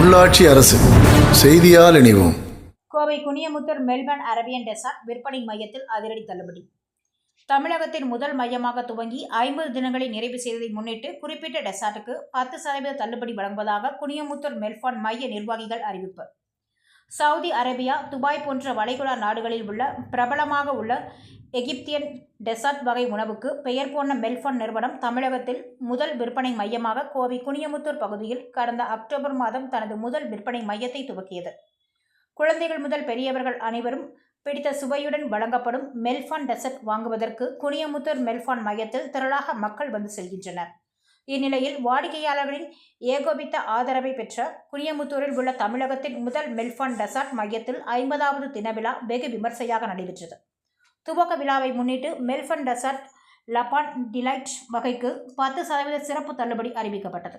உள்ளாட்சி அரசு. செய்தியால் இணைவோம். Kovai Kuniyamuthur Melbourne Arabian desert விற்பனை மையத்தில் அதிரடி தள்ளுபடி. தமிழகத்தின் முதல் மையமாக துவங்கி ஐம்பது தினங்களை நிறைவு செய்ததை முன்னிட்டு குறிப்பிட்ட டெசார்ட்டுக்கு பத்து சதவீத தள்ளுபடி வழங்குவதாக குனியமுத்தூர் மெல்பான் மைய நிர்வாகிகள் அறிவிப்பு. சவுதி அரேபியா துபாய் போன்ற வளைகுடா நாடுகளில் உள்ள பிரபலமாக உள்ள எகிப்தியன் டெசர்ட் வகை உணவுக்கு பெயர் போன மெல்ஃபோன் நிறுவனம் தமிழகத்தில் முதல் விற்பனை மையமாக கோவை குனியமுத்தூர் பகுதியில் கடந்த அக்டோபர் மாதம் தனது முதல் விற்பனை மையத்தை துவக்கியது. குழந்தைகள் முதல் பெரியவர்கள் அனைவரும் பிடித்த சுவையுடன் வழங்கப்படும் மெல்ஃபான் டெசர்ட் வாங்குவதற்கு குனியமுத்தூர் மெல்ஃபான் மையத்தில் திரளாக மக்கள் வந்து செல்கின்றனர். இந்நிலையில் வாடிக்கையாளர்களின் ஏகோபித்த ஆதரவை பெற்ற குனியமுத்தூரில் உள்ள தமிழகத்தின் முதல் மெல்ஃபான் டெசார்ட் மையத்தில் ஐம்பதாவது தினவிழா வெகு விமர்சையாக நடைபெற்றது. துவக்க விழாவை முன்னிட்டு மெல்பன் டெசர்ட் லபான் டிலைட் வகைக்கு பத்து சதவீத சிறப்பு தள்ளுபடி அறிவிக்கப்பட்டது.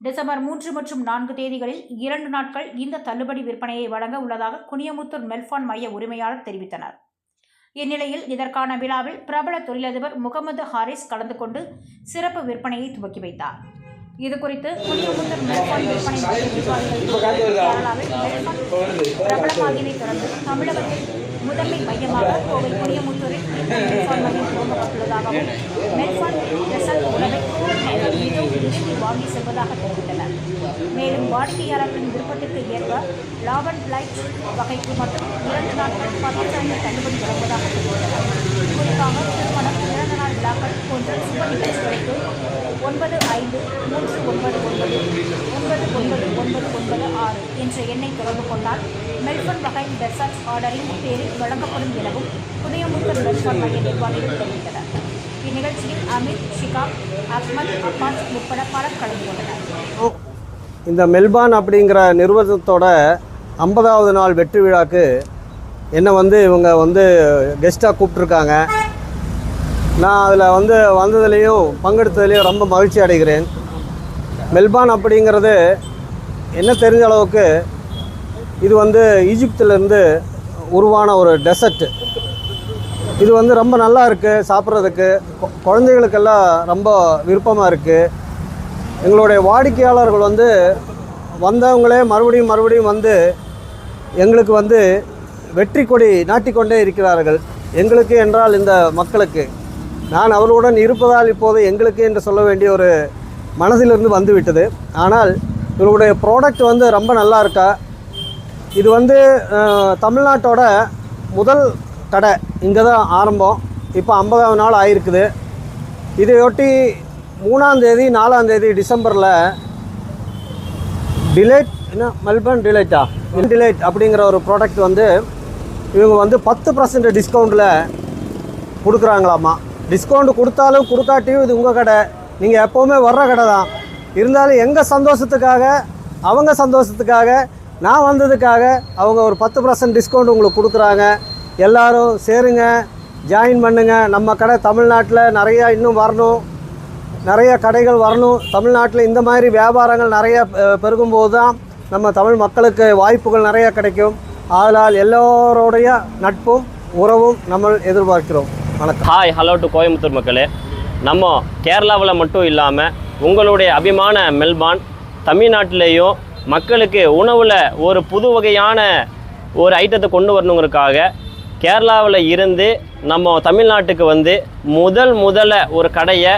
டிசம்பர் மூன்று மற்றும் நான்கு தேதிகளில் இரண்டு நாட்கள் இந்த தள்ளுபடி விற்பனையை வழங்க உள்ளதாக குனியமுத்தூர் மெல்பான் மைய உரிமையாளர் தெரிவித்தனர். இந்நிலையில் இதற்கான விழாவில் பிரபல தொழிலதிபர் முகமது ஹாரிஸ் கலந்து கொண்டு சிறப்பு விற்பனையை துவக்கி வைத்தார். இதுகுறித்து குனியமுத்தூர் மெல்பான் விற்பனை மைய நிர்வாகிகள் கேரளாவில் மெல்பான் பிரபலமாகியதை தொடர்ந்து தமிழகத்தில் முதன்மை மையமாக கோவை குனியமுத்தூரில் இந்த மெல்பான் மையம் துவங்கப்பட்டுள்ளதாகவும் மெல்பான் ரெசல்ட் உணவை மக்கள் மிகவும் விரும்பி வாங்கி செல்வதாக தெரிவித்தனர். மேலும் வாடிக்கையாளர்களின் விருப்பத்திற்கு ஏற்ப லாபன் லைட் வகைக்கு மட்டும் இரண்டு நாட்கள் பத்து சதவீத தள்ளுபடி வழங்குவதாக தெரிவித்தனர். குறிப்பாக திருமணம் நாற்பது நாள் விழாக்கள் போன்ற சுப நிகழ்ச்சிகளுக்கு ஒன்பது ஐந்து மூன்று ஒன்பது ஒன்பது ஒன்பது ஒன்பது ஒன்பது ஒன்பது ஆறு என்ற எண்ணை தொடர்பு கொண்டால் மெல்பர்ன் வகை டெசர்ட் ஆர்டரின் பேரில் வழங்கப்படும் எனவும் புதியமுத்தூர் மெல்பர்ன் மைய நிர்வாகிகள் தெரிவித்தனர். இந்நிகழ்ச்சியில் அமித் ஷிகாப் அஹ்மத் அப்பாஸ் உட்பட பலர் கலந்து கொண்டனர். இந்த மெல்பான் அப்படிங்கிற நிறுவனத்தோட ஐம்பதாவது நாள் வெற்றி விழாக்கு என்னை வந்து இவங்க வந்து கெஸ்ட்டாக கூப்பிட்ருக்காங்க நான் அதில் வந்து வந்ததுலேயும் பங்கெடுத்ததுலேயும் ரொம்ப மகிழ்ச்சி அடைகிறேன். மெல்பான் அப்படிங்கிறது என்ன தெரிஞ்ச அளவுக்கு இது வந்து ஈஜிப்திலேருந்து உருவான ஒரு டெசர்ட் இது வந்து ரொம்ப நல்லா இருக்குது சாப்பிட்றதுக்கு. குழந்தைகளுக்கெல்லாம் ரொம்ப விருப்பமாக இருக்குது எங்களுடைய வாடிக்கையாளர்கள் வந்து வந்தவங்களே மறுபடியும் மறுபடியும் வந்து எங்களுக்கு வந்து வெற்றி கொடி நாட்டிக்கொண்டே இருக்கிறார்கள். எங்களுக்கு என்றால் இந்த மக்களுக்கு. நான் அவர்களுடன் இருப்பதால் இப்போது எங்களுக்கு என்று சொல்ல வேண்டிய ஒரு மனதிலிருந்து வந்துவிட்டது. ஆனால் இவருடைய ப்ராடக்ட் வந்து ரொம்ப நல்லா இருக்கா? இது வந்து தமிழ்நாட்டோட முதல் கடை. இங்கே தான் ஆரம்பம். இப்போ ஐம்பதாவது நாள் ஆயிருக்குது. இதையொட்டி மூணாந்தேதி நாலாந்தேதி டிசம்பரில் டிலைட் என்ன? மெல்பர்ன் டிலைட்டா டிலைட் அப்படிங்கிற ஒரு ப்ராடக்ட் வந்து இவங்க வந்து பத்து பர்சன்ட் டிஸ்கவுண்ட்டில் கொடுக்குறாங்களாமா? டிஸ்கவுண்ட் கொடுத்தாலும் கொடுக்காட்டியும் இது உங்கள் கடை. நீங்கள் எப்போவுமே வர்ற கடை தான். இருந்தாலும் எங்கள் சந்தோஷத்துக்காக அவங்க சந்தோஷத்துக்காக நான் வந்ததுக்காக அவங்க ஒரு பத்து பர்சன்ட் டிஸ்கவுண்ட் உங்களுக்கு கொடுக்குறாங்க. எல்லோரும் சேருங்க ஜாயின் பண்ணுங்க. நம்ம கடை தமிழ்நாட்டில் நிறையா இன்னும் வரணும். நிறைய கடைகள் வரணும். தமிழ்நாட்டில் இந்த மாதிரி வியாபாரங்கள் நிறைய பெருகும்போது தான் நம்ம தமிழ் மக்களுக்கு வாய்ப்புகள் நிறைய கிடைக்கும். ஆதலால் எல்லோருடைய நட்பும் உறவும் நம்ம எதிர்பார்க்கிறோம். வணக்கம். ஹாய் ஹலோ டு கோயம்புத்தூர் மக்களே. நம்ம கேரளாவில் மட்டும் இல்லாமல் உங்களுடைய அபிமான மெல்பான் தமிழ்நாட்டிலேயும் மக்களுக்கு உணவில் ஒரு புது வகையான ஒரு ஐட்டத்தை கொண்டு வரணுங்கிறதுக்காக கேரளாவில் இருந்து நம்ம தமிழ்நாட்டுக்கு வந்து முதல் முதல்ல ஒரு கடையை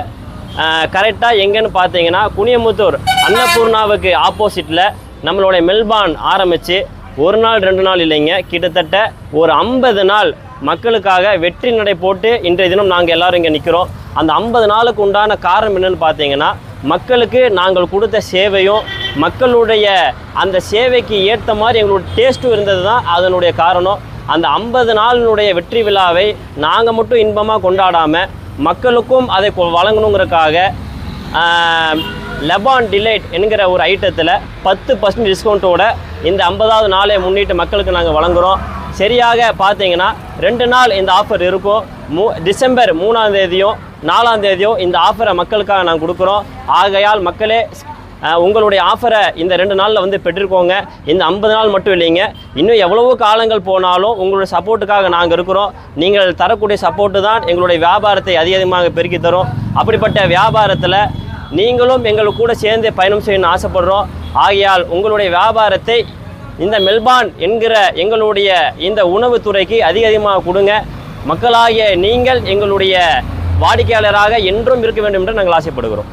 கரெக்டாக எங்கேன்னு பார்த்தீங்கன்னா குனியமுத்தூர் அன்னபூர்ணாவுக்கு ஆப்போசிட்டில் நம்மளுடைய மெல்பான் ஆரம்பித்து ஒரு நாள் ரெண்டு நாள் இல்லைங்க. கிட்டத்தட்ட ஒரு ஐம்பது நாள் மக்களுக்காக வெற்றி நடை போட்டு இன்றைய தினம் நாங்கள் எல்லோரும் இங்கே நிற்கிறோம் அந்த ஐம்பது நாளுக்கு உண்டான காரணம் என்னென்னு பார்த்தீங்கன்னா மக்களுக்கு நாங்கள் கொடுத்த சேவையும் மக்களுடைய அந்த சேவைக்கு ஏற்ற மாதிரி எங்களோட டேஸ்ட்டும் இருந்தது தான் அதனுடைய காரணம். அந்த ஐம்பது நாளினுடைய வெற்றி விழாவை நாங்கள் மட்டும் இன்பமாக கொண்டாடாமல் மக்களுக்கும் அதை கொ- வழங்கணுங்கிறதுக்காக லெபான் டிலைட் என்கிற ஒரு ஐட்டத்தில் பத்து பர்சன்ட் டிஸ்கவுண்ட்டோட இந்த ஐம்பதாவது நாளை முன்னிட்டு மக்களுக்கு நாங்கள் வழங்குகிறோம் சரியாக பார்த்தீங்கன்னா ரெண்டு நாள் இந்த ஆஃபர் இருக்கும். மூ டிசம்பர் மூணாம் தேதியும் நாலாம் தேதியும் இந்த ஆஃபரை மக்களுக்காக நாங்கள் கொடுக்குறோம். ஆகையால் மக்களே உங்களுடைய ஆஃபரை இந்த ரெண்டு நாளில் வந்து பெற்றிருக்கோங்க. இந்த ஐம்பது நாள் மட்டும் இல்லைங்க. இன்னும் எவ்வளவோ காலங்கள் போனாலும் உங்களுடைய சப்போர்ட்டுக்காக நாங்கள் இருக்கிறோம். நீங்கள் தரக்கூடிய சப்போர்ட்டு தான் எங்களுடைய வியாபாரத்தை அதிக அதிகமாக பெருக்கி தரும். அப்படிப்பட்ட வியாபாரத்தில் நீங்களும் எங்கள் கூட சேர்ந்து பயணம் செய்யணும்னு ஆசைப்படுறோம். ஆகையால் உங்களுடைய வியாபாரத்தை இந்த மெல்பான் என்கிற எங்களுடைய இந்த உணவுத்துறைக்கு அதிக அதிகமாக கொடுங்க மக்களாகிய நீங்கள் எங்களுடைய வாடிக்கையாளராக என்றுം இருக்க வேண்டும் என்று நாங்கள் ആശയപ്പെടുകோம்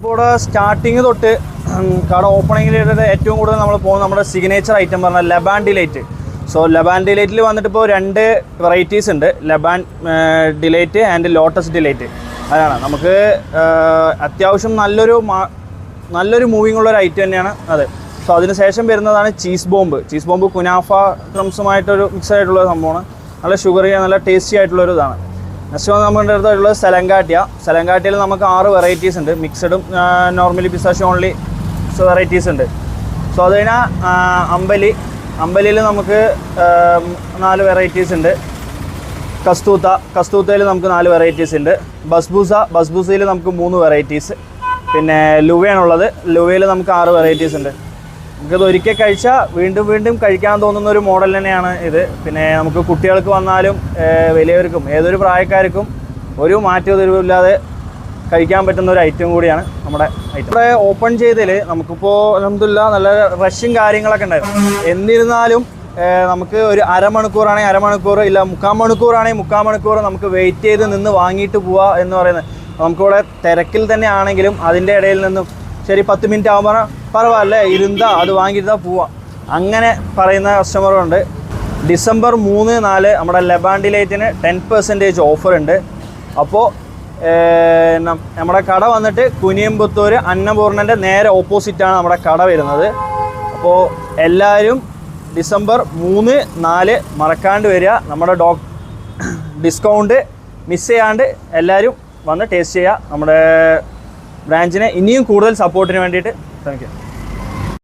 ഇവിടെ സ്റ്റാർട്ടിങ് തൊട്ട് കട ഓപ്പണിങ്ങിൽ ഏറ്റവും കൂടുതൽ നമ്മൾ പോകുന്ന നമ്മുടെ സിഗ്നേച്ചർ ഐറ്റം എന്ന് പറഞ്ഞാൽ ലെബാൻ ഡിലൈറ്റ് സോ ലബാൻ ഡിലൈറ്റിൽ വന്നിട്ട് ഇപ്പോൾ രണ്ട് വെറൈറ്റീസ് ഉണ്ട് ലബാൻ ഡിലൈറ്റ് ആൻഡ് ലോട്ടസ് ഡിലൈറ്റ് അതാണ് നമുക്ക് അത്യാവശ്യം നല്ലൊരു നല്ലൊരു മൂവിങ് ഉള്ള ഒരു ഐറ്റം തന്നെയാണ് അത് സോ അതിനുശേഷം വരുന്നതാണ് ചീസ് ബോംബ് ചീസ് ബോംബ് കുനാഫ ക്രംസുമായിട്ടൊരു മിക്സ് ആയിട്ടുള്ള സംഭവമാണ്. നല്ല ഷുഗറി നല്ല ടേസ്റ്റി ആയിട്ടുള്ള ഒരു ഇതാണ് നെക്സ്റ്റ് വന്ന് നമ്മുടെ അടുത്തുള്ളത് സെലങ്കാട്ടിയ. സെലങ്കാട്ടിയിൽ നമുക്ക് ആറ് വെറൈറ്റീസ് ഉണ്ട്. മിക്സഡും നോർമലി പിസാഷ് ഓൺലി വെറൈറ്റീസ് ഉണ്ട്. സോ അത് കഴിഞ്ഞാൽ അമ്പലി. അമ്പലിയിൽ നമുക്ക് നാല് വെറൈറ്റീസ് ഉണ്ട്. കസ്തൂത്ത. കസ്തൂത്തയിൽ നമുക്ക് നാല് വെറൈറ്റീസ് ഉണ്ട്. ബസ്ബൂസ. ബസ്ബൂസയിൽ നമുക്ക് മൂന്ന് വെറൈറ്റീസ് പിന്നെ ലുവയാണുള്ളത് ലുവയിൽ നമുക്ക് ആറ് വെറൈറ്റീസ് ഉണ്ട്. നമുക്കത് ഒരിക്കൽ കഴിച്ചാൽ വീണ്ടും വീണ്ടും കഴിക്കാൻ തോന്നുന്ന ഒരു മോഡൽ തന്നെയാണ് ഇത്. പിന്നെ നമുക്ക് കുട്ടികൾക്ക് വന്നാലും വലിയവർക്കും ഏതൊരു പ്രായക്കാർക്കും ഒരു മാറ്റവും ഇല്ലാതെ കഴിക്കാൻ പറ്റുന്ന ഒരു ഐറ്റം കൂടിയാണ് നമ്മുടെ ഐറ്റം ഇവിടെ ഓപ്പൺ ചെയ്തതിൽ നമുക്കിപ്പോൾ എന്തില്ല നല്ല റഷും കാര്യങ്ങളൊക്കെ ഉണ്ടായിരുന്നു. എന്നിരുന്നാലും നമുക്ക് ഒരു അരമണിക്കൂറാണെങ്കിൽ അരമണിക്കൂർ ഇല്ല മുക്കാൽ മണിക്കൂറാണെങ്കിൽ മുക്കാൽ മണിക്കൂർ നമുക്ക് വെയിറ്റ് ചെയ്ത് നിന്ന് വാങ്ങിയിട്ട് പോവുക എന്ന് പറയുന്നത്. നമുക്കിവിടെ തിരക്കിൽ തന്നെ ആണെങ്കിലും അതിന്റെ ഇടയിൽ നിന്നും ശരി പത്ത് മിനിറ്റ് ആകുമ്പോൾ പരവായില്ലേ ഇരുന്നാ അത് വാങ്ങിയിരുന്നാൽ പോവാം. അങ്ങനെ പറയുന്ന കസ്റ്റമറുണ്ട് ഡിസംബർ മൂന്ന് നാല് നമ്മുടെ ലബാൻഡിലേറ്റിന് ടെൻ പെർസെന്റേജ് ഓഫർ ഉണ്ട്. അപ്പോൾ നമ്മുടെ കട വന്നിട്ട് കുനിയമ്പത്തൂർ അന്നപൂർണന്റെ നേരെ ഓപ്പോസിറ്റാണ് നമ്മുടെ കട വരുന്നത്. അപ്പോൾ എല്ലാവരും ഡിസംബർ മൂന്ന് നാല് മറക്കാണ്ട് വരിക. നമ്മുടെ ഡോ ഡിസ്കൗണ്ട് മിസ് ചെയ്യാണ്ട് എല്ലാവരും വന്ന് ടേസ്റ്റ് ചെയ്യുക. നമ്മുടെ ബ്രാഞ്ചിനെ ഇനിയും കൂടുതൽ സപ്പോർട്ടിന് വേണ്ടിയിട്ട് ശ്രമിക്കുക